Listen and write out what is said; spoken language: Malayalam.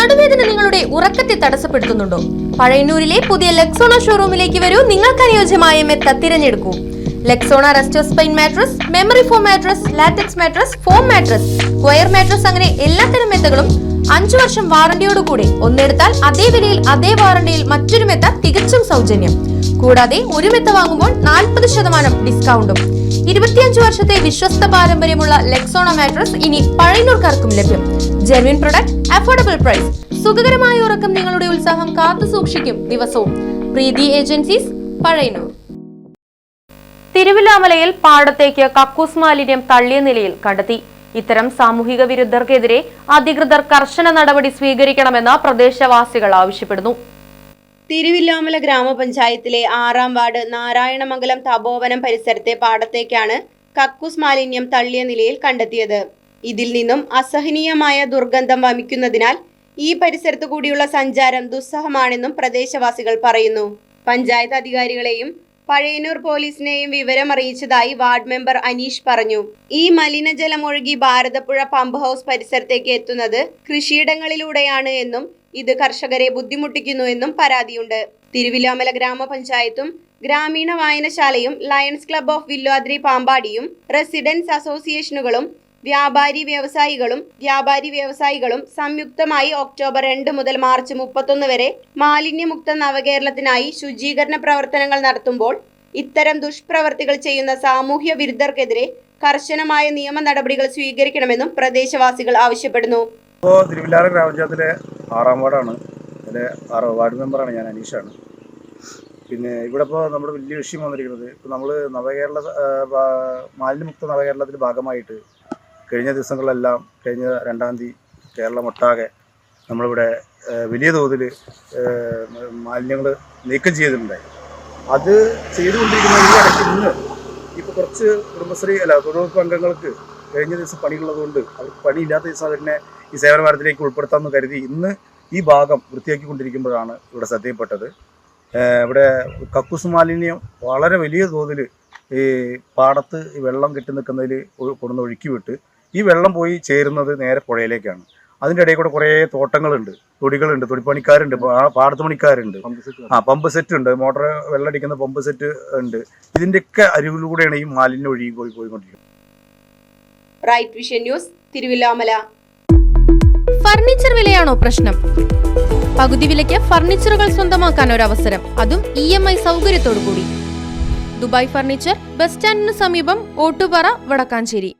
നടുവേദന നിങ്ങളുടെ ഉറക്കത്തെ തടസ്സപ്പെടുത്തുന്നുണ്ടോ? പഴയന്നൂരിലെ പുതിയ ലക്സോണ ഷോറൂമിലേക്ക് വരൂ. നിങ്ങൾക്ക് അനുയോജ്യമായ മെത്ത തിരഞ്ഞെടുക്കൂ. Lexona resto spine mattress memory foam mattress latex mattress foam mattress square mattress അങ്ങനെ എല്ലാത്തരം മെത്തകളും അഞ്ചു വർഷം വാറണ്ടിയോടുകൂടി ഒന്നെടുത്താൽ അതേ വിലയിൽ അതേ വാറണ്ടിയിൽ മറ്റൊരു മെത്ത തികച്ചും സൗജന്യം. കൂടാതെ ഒരു മെത്ത വാങ്ങുമ്പോൾ നാൽപ്പത് ശതമാനം ഡിസ്കൗണ്ടും. ഇരുപത്തിയഞ്ച് വർഷത്തെ വിശ്വസ്ത പാരമ്പര്യമുള്ള ലെക്സോണ മാട്രസ് ഇനി പഴയനൂർക്കാർക്കും ലഭ്യം. ജെർവിൻ പ്രൊഡക്റ്റ് അഫോർഡബിൾ പ്രൈസ് സുഖകരമായ ഉറക്കം നിങ്ങളുടെ ഉത്സാഹം കാത്തു സൂക്ഷിക്കും ദിവസവും. പ്രീതി ഏജൻസീസ് പഴയന്നൂർ തിരുവില്ലാമലയിൽ പാടത്തേക്ക് കക്കൂസ് മാലിന്യം തള്ളിയ നിലയിൽ കണ്ടെത്തി. ഇത്തരം സാമൂഹിക വിരുദ്ധർക്കെതിരെ അധികൃതർ കർശന നടപടി സ്വീകരിക്കണമെന്ന് പ്രദേശവാസികൾ ആവശ്യപ്പെടുന്നു. തിരുവില്ലാമല ഗ്രാമപഞ്ചായത്തിലെ ആറാം വാർഡ് നാരായണമംഗലം തപോവനം പരിസരത്തെ പാടത്തേക്കാണ് കക്കൂസ് മാലിന്യം തള്ളിയ നിലയിൽ കണ്ടെത്തിയത്. ഇതിൽ നിന്നും അസഹനീയമായ ദുർഗന്ധം വമിക്കുന്നതിനാൽ ഈ പരിസരത്തു കൂടിയുള്ള സഞ്ചാരം ദുസ്സഹമാണെന്നും പ്രദേശവാസികൾ പറയുന്നു. പഞ്ചായത്ത് അധികാരികളെയും പഴയന്നൂർ പോലീസിനെയും വിവരം അറിയിച്ചതായി വാർഡ് മെമ്പർ അനീഷ് പറഞ്ഞു. ഈ മലിനജലം ഒഴുകി ഭാരതപ്പുഴ പമ്പ് ഹൗസ് പരിസരത്തേക്ക് എത്തുന്നത് കൃഷിയിടങ്ങളിലൂടെയാണ് എന്നും ഇത് കർഷകരെ ബുദ്ധിമുട്ടിക്കുന്നു എന്നും പരാതിയുണ്ട്. തിരുവില്ലാമല ഗ്രാമപഞ്ചായത്തും ഗ്രാമീണ വായനശാലയും ലയൺസ് ക്ലബ് ഓഫ് വില്വാദ്രി പാമ്പാടിയും റെസിഡൻസ് അസോസിയേഷനുകളും വ്യാപാരി വ്യവസായികളും വ്യാപാരി വ്യവസായികളും സംയുക്തമായി ഒക്ടോബർ രണ്ട് മുതൽ മാർച്ച് മുപ്പത്തൊന്ന് വരെ മാലിന്യമുക്ത നവകേരളത്തിനായി ശുചീകരണ പ്രവർത്തനങ്ങൾ നടത്തുമ്പോൾ ഇത്തരം ദുഷ്പ്രവർത്തികൾ ചെയ്യുന്ന സാമൂഹ്യ വിരുദ്ധർക്കെതിരെ കർശനമായ നിയമ നടപടികൾ സ്വീകരിക്കണമെന്നും പ്രദേശവാസികൾ ആവശ്യപ്പെടുന്നു. ഇപ്പോൾ തിരുവില്ലാര ഗ്രാമപഞ്ചായത്തിലെ ആറാം വാർഡാണ്. അതിലെ വാർഡ് മെമ്പറാണ് ഞാൻ അനീഷാണ്. പിന്നെ ഇവിടെ ഇപ്പോൾ നമ്മുടെ വലിയ വിഷയം വന്നിരിക്കുന്നത് ഇപ്പോൾ നമ്മൾ നവകേരള മാലിന്യമുക്ത നവകേരളത്തിന്റെ ഭാഗമായിട്ട് കഴിഞ്ഞ ദിവസങ്ങളിലെല്ലാം കഴിഞ്ഞ രണ്ടാം തീയതി കേരളം ഒട്ടാകെ നമ്മളിവിടെ വലിയ തോതിൽ മാലിന്യങ്ങൾ നീക്കം ചെയ്തിട്ടുണ്ടായി. അത് ചെയ്തുകൊണ്ടിരിക്കുന്ന ഈ ഇടയ്ക്ക് ഇന്ന് ഇപ്പോൾ കുറച്ച് കുടുംബശ്രീ അല്ല തൊഴിലുറപ്പ് അംഗങ്ങൾക്ക് കഴിഞ്ഞ ദിവസം പണിയുള്ളതുകൊണ്ട് അവർക്ക് പണിയില്ലാത്ത ദിവസം അതിനെ ഈ സേവന വാരത്തിലേക്ക് ഉൾപ്പെടുത്താമെന്ന് കരുതി ഇന്ന് ഈ ഭാഗം വൃത്തിയാക്കിക്കൊണ്ടിരിക്കുമ്പോഴാണ് ഇവിടെ ശ്രദ്ധയിൽപ്പെട്ടത്. ഇവിടെ കക്കൂസ് മാലിന്യം വളരെ വലിയ തോതിൽ ഈ പാടത്ത് വെള്ളം കെട്ടി നിൽക്കുന്നതിൽ കൊണ്ടുവന്ന് ഒഴുക്കി വിട്ട് ഈ വെള്ളം പോയി ചേരുന്നത് നേരെ പുഴയിലേക്കാണ്. അതിന്റെ ഇടയിൽ കൂടെ കുറേ തോട്ടങ്ങളുണ്ട്. തൊടികളുണ്ട്. തൊടിപ്പണിക്കാരുണ്ട്. പാടത്ത് പണിക്കാരുണ്ട് ആ പമ്പ് സെറ്റ് ഉണ്ട്. മോട്ടോർ വെള്ളമടിക്കുന്ന പമ്പ് സെറ്റ് ഉണ്ട്. ഇതിന്റെയൊക്കെ അരികിലൂടെയാണ് ഈ മാലിന്യം ഒഴുകി പോയി പോയിക്കൊണ്ടിരിക്കുന്നത്. Right vision news Thiruvilwamala. Furniture വിലയാണോ പ്രശ്നം? പകുതി വിലയ്ക്ക് ഫർണിച്ചറുകൾ സ്വന്തമാക്കാൻ ഒരു അവസരം അതും ഇ എം ഐ സൗകര്യത്തോടു കൂടി ദുബായ് ഫർണിച്ചർ ബസ് സ്റ്റാൻഡിന് സമീപം ഓട്ടുപാറ വടക്കാഞ്ചേരി.